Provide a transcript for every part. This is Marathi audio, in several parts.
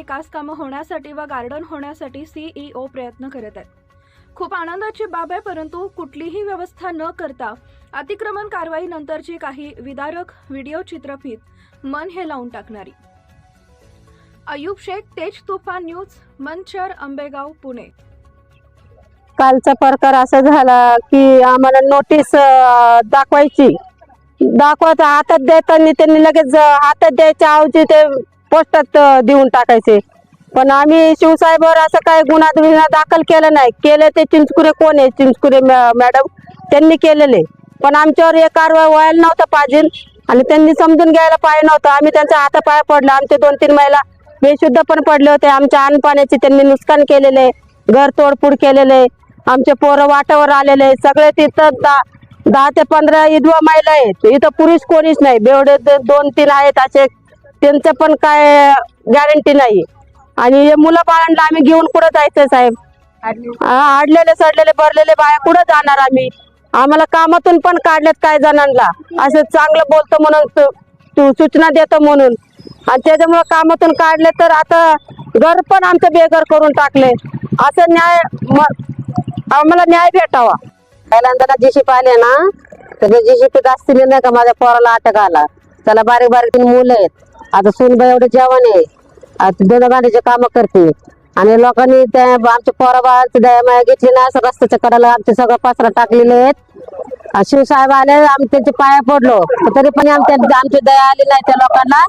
विकास कामं होण्यासाठी व गार्डन होण्यासाठी सीईओ प्रयत्न करत आहेत. खूप आनंदाची बाब आहे परंतु कुठलीही व्यवस्था न करता अतिक्रमण कारवाईनंतरची काही विदारक व्हिडिओ चित्रफित मन हे लावून टाकणारी. अयूब शेख तेज तुफान न्यूज मनचर आंबेगाव पुणे. कालचा प्रकार असा झाला की आम्हाला नोटीस दाखवायची. दाखवत हातात देताना त्यांनी लगेच हातात द्यायच्या ऐवजी ते पोस्टात देऊन टाकायचे. पण आम्ही शिवसाहेबावर असं काय गुन्हा गुन्हा दाखल केला नाही. केले ते चिंचकुरे कोण आहे? चिंचकुरे मॅ- मॅडम त्यांनी केलेले. पण आमच्यावर हे कारवाई व्हायला नव्हतं पाहिजे. आणि त्यांनी समजून घ्यायला पाहिजे नव्हतं. आम्ही त्यांच्या हातापाया पडलं. आमचे दोन तीन महिला बेशुद्ध पण पडले होते. आमच्या अन्नपाण्याचे त्यांनी नुकसान केलेले. घर तोडफोड केलेले. आमचे पोरं वाटावर आलेले. सगळे तिथं दहा दहा ते पंधरा विधवा महिला आहेत. इथं पुरुष कोणीच नाही. बेवडे दोन तीन आहेत असे त्यांचं पण काय गॅरंटी नाही. आणि हे मुलं बाळांना आम्ही घेऊन कुठं जायचं साहेब? आडलेले. सडलेले भरलेले बाया कुठं जाणार आम्ही? आम्हाला कामातून पण काढलेत काय जणांना? असं चांगलं बोलतो म्हणून तू- तू सूचना देतो म्हणून. आणि त्याच्यामुळे कामातून काढले तर आता घर पण आमचं बेघर करून टाकले. असं न्याय आम्हाला न्याय भेटावा. पहिल्यांदा ना जीशीप आले ना तर जीशीप असतील नाही का माझ्या पोराला अटक आला. त्याला बारीक बारीक तीन मुलं आहेत. आता सुनबाई एवढे जवान आहे. आता दोन गाडीचे काम करते. आणि लोकांनी त्या आमच्या पोरा दया माया घेतली ना असं रस्त्याच्या कडाला आमचे सगळं पसरा टाकलेले आहेत. शिवसाहेब आले आम्ही त्यांचे पाया पडलो. पण तरी पण आमच्या आमची दया आली नाही त्या लोकांना.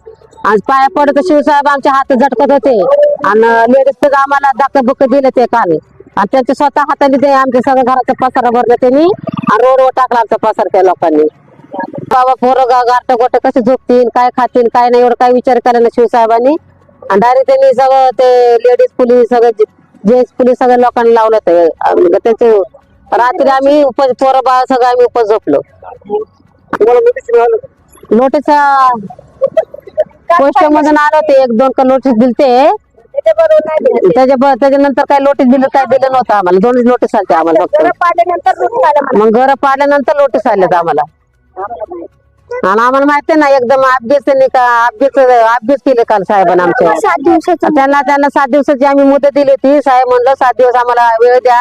आणि पाया पडत शिवसाहेब आमचे हात झटकत होते. आणि लेडीज आम्हाला धक्का दिले ते काल. आणि त्यांच्या स्वतः हाताने ते आमच्या सगळं घराचा पसारा भरला त्यांनी आणि रोडवर टाकला आमचा पसार त्या लोकांनी. बाबा पोरं गा गारट गोट कसे झोपतील काय खातील काय नाही एवढं काय विचार केला ना शिवसाहेबांनी. आणि डायरेक्ट त्यांनी सगळं ते लेडीज पोलीस सगळं जेंट्स पोलीस सगळ्या लोकांना लावलं ते त्याचे रात्री आम्ही उपज पोरं बाळ सगळं आम्ही उपज झोपलो. नोटीस पोस्ट मधून आलं होते एक दोन का नोटीस दिलते. त्याच्या त्याच्यानंतर काय नोटीस दिलं काय दिलं नव्हतं आम्हाला. दोनच नोटीस आलते आम्हाला फक्त. मग घर पाडल्यानंतर नोटीस आले आम्हाला. आणि आम्हाला माहिती नाही एकदम अभ्यास त्यांनी का अभ्यास अभ्यास केले काल साहेबांना आमच्या सात दिवसाचा. त्यांना त्यांना सात दिवसाची आम्ही मुदत दिली होती. साहेब म्हणलं सात दिवस आम्हाला वेळ द्या.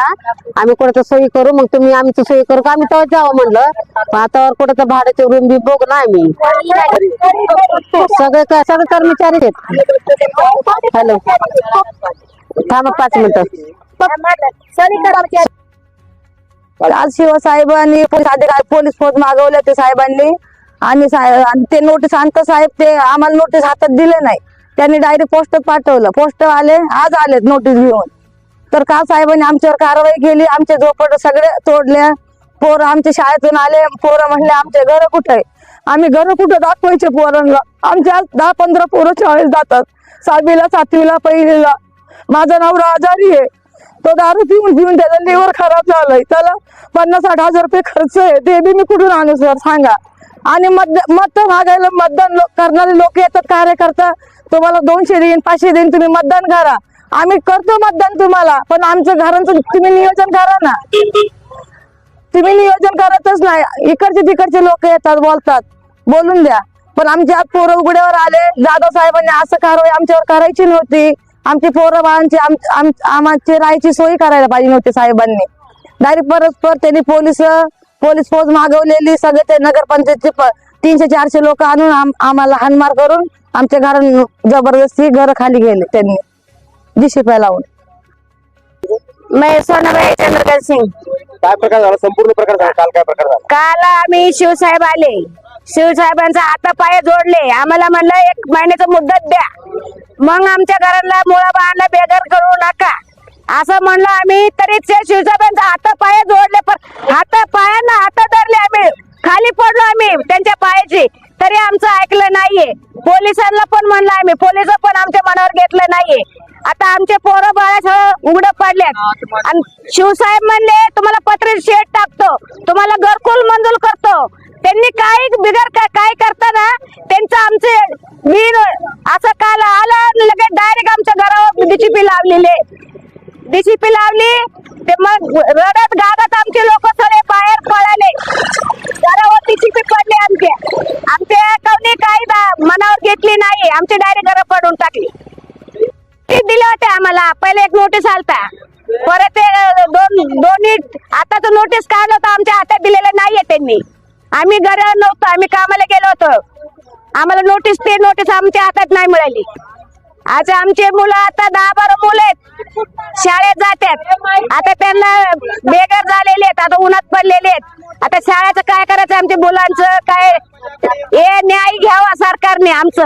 आम्ही कुठं सोयी करू मग तुम्ही आमची सोयी करू का? आम्ही तेव्हा जावं म्हणलं. आता कुठं भाड्याचे रूम बी बघ ना आम्ही. सगळे क- सगळे कर्मचारी आहेत. हॅलो. थांबा पाच मिनिटं. आज शिवसाहेबांनी पोलीस अधिकारी पोलीस फौज मागवले ते साहेबांनी. आणि साहेब आणि ते नोटीस आणतं साहेब ते आम्हाला नोटीस हातात दिले नाही. त्यांनी डायरेक्ट पोस्ट पाठवलं. पोस्ट आले आज आलेत नोटीस घेऊन. तर का साहेबांनी आमच्यावर कारवाई केली? आमचे झोपड सगळे तोडले पोरं आमच्या शाळेतून आले. पोरं म्हणले आमचे घर कुठे आहे? आम्ही घर कुठं दाखवायचे पोरांना आमच्या आज दहा पंधरा पोरं शाळेत जातात. सहावीला सातवीला पहिलीला. माझा नवरा आजारी आहे. तो दारू पिऊन पिऊन त्याचा लिव्हर खराब झालंय. त्याला पन्नास साठ हजार रुपये खर्च आहे. ते बी मी कुठून आणू सर? सांगा. आणि मत मत मागायला मतदान लो- करणारे लोक येतात कार्यकर्ता. तुम्हाला दोनशे देईन पाचशे देईन तुम्ही मतदान करा. आम्ही करतो मतदान तुम्हाला पण आमच्या घरांचं तुम्ही नियोजन करा ना. तुम्ही नियोजन करतच नाही. इकडचे तिकडचे लोक येतात बोलतात. बोलून द्या. पण आमच्या पोरं उघड्यावर आले. जाधव साहेबांनी असं कारवाई आमच्यावर करायची नव्हती. आमची पोरं बाळांची आम- आम- आमची राहायची सोय करायला पाहिजे नव्हती साहेबांनी. डायरेक्ट परस्पर त्यांनी पोलीस पोलीस फौज मागवलेली सगळे ते नगरपंचायतचे तीनशे चारशे लोक आणून आम- आम्हाला हानमार करून आमच्या घरां जबरदस्ती घर खाली गेले त्यांनी. जीशिपाय लावून. मैं सोनाबाई चंद्रकांत सिंग काय प्रकार झाला? संपूर्ण प्रकार झाला? काल काय प्रकार झाला? काल आम्ही शिवसाहेब आले. शिवसाहेबांचा हाता पाय जोडले. आम्हाला म्हणलं एक महिन्याचं मुद्दत द्या. मग आमच्या घराला मुळा बाळाला बेघर करू नका. असं म्हणलं आम्ही तरी ते शिवसाहेबांचा हाता पाय जोडले पण हात पायांना हात धरले आम्ही. खाली पडलो आम्ही त्यांच्या पायाची तरी आमचं ऐकलं नाहीये. पोलिसांना पण म्हणलं आम्ही पोलीस पण आमच्या मनावर घेतलं नाहीये. आता आमचे पोरं बाळा सगळं उघडं पडल्यात. आणि शिवसाहेब म्हणले तुम्हाला पत्रे शेड टाकतो. तुम्हाला घरकुल मंजूर करतो. त्यांनी काही बिगर काय करताना त्यांचं आमचे बिल असं काल आलं लगेच डायरेक्ट आमच्या घरावर डीसीपी लावलेले. डीसीपी लावली ते मग रडत गागत आमचे लोक सगळे बाहेर पळाले. घरावर डीसीपी पडले आमचे. आमच्या कोणी काही दा- मनावर घेतली नाही. आमची डायरेक्ट घर पडून टाकली. होते आम्हाला. पहिले एक नोटीस आलता. परत ते दोन दोन्ही आताच नोटीस काढलं होतं. आमच्या हातात दिलेलं नाहीये त्यांनी. आम्ही घरी नव्हतो आम्ही कामाला गेलो होतो. आम्हाला नोटीस ते नोटीस आमच्या हातात नाही मिळाली. आज आमचे मुलं आता दहा बारा मुलं आहेत. शाळेत जातात. आता त्यांना बेघर झालेले आहेत आता उन्हात पडलेले आहेत. आता शाळेचं काय करायचं आमच्या मुलांचं? काय? हे न्याय घ्यावा सरकारने आमचं.